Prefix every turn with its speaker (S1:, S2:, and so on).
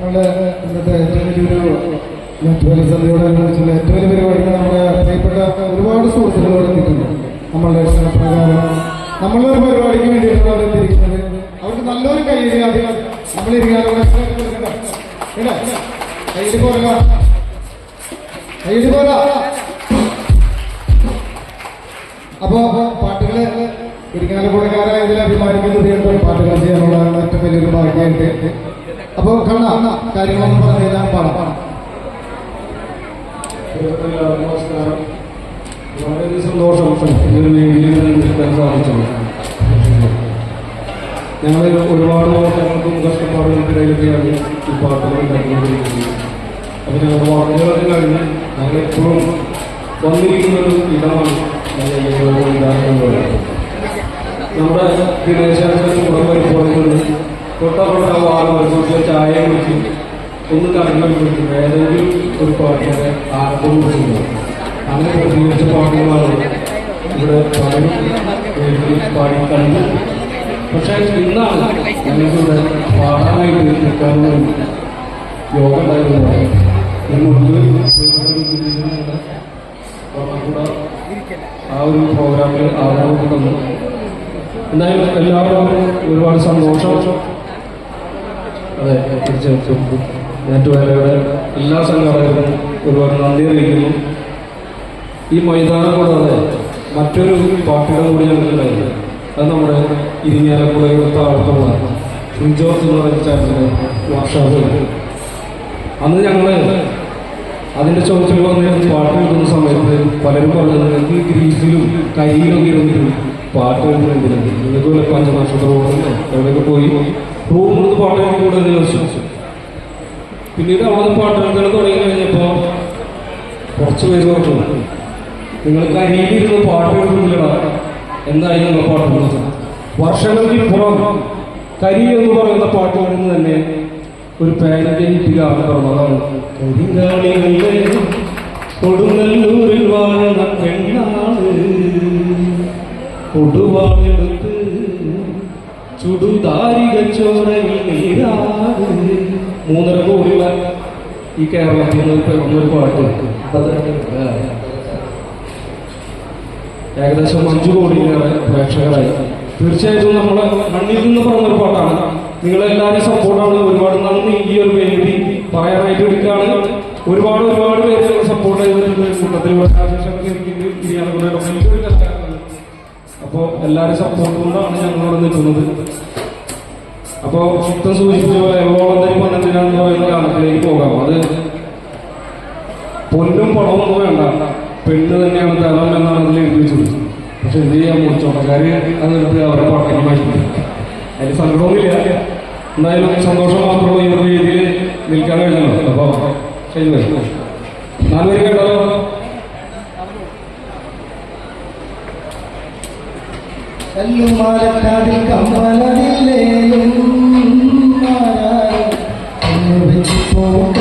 S1: നമ്മൾ ഇന്നത്തെ ഏറ്റവും വലിയൊരു നെറ്റ്വർക്ക് സന്ധ്യയോടനുബന്ധിച്ചുള്ള ഏറ്റവും വലിയ പരിപാടികൾ നമ്മുടെ പ്രിയപ്പെട്ട ഒരുപാട് സുഹൃത്തുക്കളോട് എത്തിയിട്ടുണ്ട്. നമ്മളുടെ ക്ഷണപ്രകാരം നമ്മളൊരു പരിപാടിക്ക് വേണ്ടിയിട്ട് അവിടെ എത്തിയിരിക്കുന്നത്. അവർക്ക് നല്ലൊരു കയ്യിൽ ആദ്യം നമ്മൾ ഇരിക്കാനുള്ള കയ്യിൽ പോരാ കയ്യിൽ പോരാ അപ്പോ പാട്ടുകൾ ഇരിക്കാലക്കുടക്കാരായതിൽ അഭിമാനിക്കുന്ന പ്രിയപ്പെട്ട പാട്ടുകൾ ചെയ്യാനുള്ള ഏറ്റവും വലിയൊരു ഭാഗ്യമായിട്ട് അപ്പൊ കണ്ണ കാര്യങ്ങളൊന്നും പറഞ്ഞു കഴിഞ്ഞാൽ പാടാം.
S2: നമസ്കാരം. വളരെ സന്തോഷം. ഇതൊരു വേദിയിൽ ഞങ്ങൾ ഒരുപാട് നോട്ടങ്ങൾക്കും കഷ്ടപ്പാടുകൾക്കിടയിലൊക്കെയാണ് ഈ പാട്ടുകൾ ഉണ്ടാക്കിക്കൊണ്ടിരിക്കുന്നത് അപ്പോൾ ഞങ്ങൾ വാക്കുകളൊക്കെ കഴിഞ്ഞ് ഞങ്ങൾ എപ്പോഴും വന്നിരിക്കുന്ന ഒരു ഇടമാണ് നമ്മുടെ വിദേശ കൂടെ വരുമ്പോഴുണ്ട് തൊട്ടപ്പെട്ട വാറ് വരുമ്പോൾ ചായ കുടിച്ച് ഒന്ന് കടന്നു കുടിക്കും ഏതെങ്കിലും ഒരു പാട്ടിനെ ആർക്കും കുറിച്ചില്ല അങ്ങനെ പ്രതികരിച്ച പാട്ടുകളാണ് ഇവിടെ പാടി കണ്ടു പക്ഷേ ഇന്നാണ് ഞങ്ങൾക്കിവിടെ പാടാനായിട്ട് നിൽക്കാനുള്ള ഒരു യോഗ ഉണ്ടായിരുന്നത്. ആ ഒരു പ്രോഗ്രാമിൽ ആദരവ് തന്നു. എന്തായാലും എല്ലാവരും ഒരുപാട് സന്തോഷം. അതെ തീർച്ചയായിട്ടും. നെറ്റുവേലയുടെ എല്ലാ സംഘാടകർക്കും ഒരുപാട് നന്ദി അറിയിക്കുന്നു. ഈ മൈതാനം കൂടാതെ മറ്റൊരു പാർട്ടിയുടെ കൂടി ഞങ്ങൾക്കുണ്ടായിരുന്നു അത് നമ്മുടെ ഇരിങ്ങാലക്കുടയുടെ താഴത്തുള്ള ഫുജോസ് എന്ന് പറയുന്ന ചാനലിന്റെ അന്ന് ഞങ്ങൾ അതിന്റെ ചോദ്യത്തിൽ വന്നിരുന്ന പാട്ട് എഴുതുന്ന സമയത്ത് പലരും പറഞ്ഞത് ഈ ഗ്രീസിലും കയ്യിലൊക്കെ ഇരുന്നിട്ടും പാട്ട് എഴുതുന്നുണ്ട് നിങ്ങൾക്ക് വല്ല പഞ്ചനക്ഷത്ര എവിടെയൊക്കെ പോയി? നിന്ന് പാട്ട് എനിക്ക് കൂടെ ചോദിച്ചു പിന്നീട് അവിടെ പാട്ട് എടുക്കാൻ തുടങ്ങി കഴിഞ്ഞപ്പോ കുറച്ച് പേര് പറഞ്ഞു നിങ്ങൾ കരിയിലിരുന്ന് പാട്ട് എടുക്കുന്നില്ല എന്തായാലും പാട്ട് വർഷങ്ങൾക്ക് പുറം കരി എന്ന് പറയുന്ന പാട്ട് എഴുതുന്നത് തന്നെ ഒരു പേരന്റെ ഹിറ്റിലാണ് മൂന്നര കോടിയുള്ള ഈ കേരളത്തിൽ നിന്ന് പിറന്നൊരു പാട്ട്. ഏകദേശം അഞ്ചു കോടിയിലേറെ പ്രേക്ഷകരായി. തീർച്ചയായിട്ടും നമ്മളെ മണ്ണിൽ നിന്ന് പറഞ്ഞൊരു പാട്ടാണ്. നിങ്ങളെല്ലാവരും സപ്പോർട്ടാണ്. ഒരുപാട് നന്ദി ഈ ഒരു വേദി പറയാനായിട്ട് എടുക്കുകയാണ്. ഒരുപാട് ഒരുപാട് പേര് സപ്പോർട്ട് ചെയ്തിട്ടുണ്ട് കൂട്ടത്തിൽ അപ്പോൾ എല്ലാവരും സപ്പോർട്ട് കൊണ്ടാണ് ഞങ്ങളോട് നിൽക്കുന്നത്. അപ്പോൾ ചിത്രം സൂചിപ്പിച്ച പോലെ എവ്വോളം പണത്തിനാന്ന് പറയുന്ന കാലത്തിലേക്ക് പോകാം. അത് പൊന്നും പണമൊന്നും വേണ്ട. പെണ്ണ് തന്നെയാണ് തരം എന്നാണ് അതിൽ എഴുതിച്ചത് പക്ഷെ എന്ത് ചെയ്യാൻ മുറിച്ചോട്ടക്കാര് അതെടുത്ത് അവരെ പാട്ടിന് മാറ്റി അതിന് സങ്കടമൊന്നുമില്ല. എന്തായാലും സന്തോഷം മാത്രമുള്ള ഈ രീതിയിൽ നിൽക്കാൻ കഴിഞ്ഞല്ലോ അപ്പൊ ശരി വരും. നാലുപേര് കേട്ടാലോ?
S1: കല്ലുമാലക്കാതിൽ കമ്പലതില്ലേലും കള്ളിമുള്ളും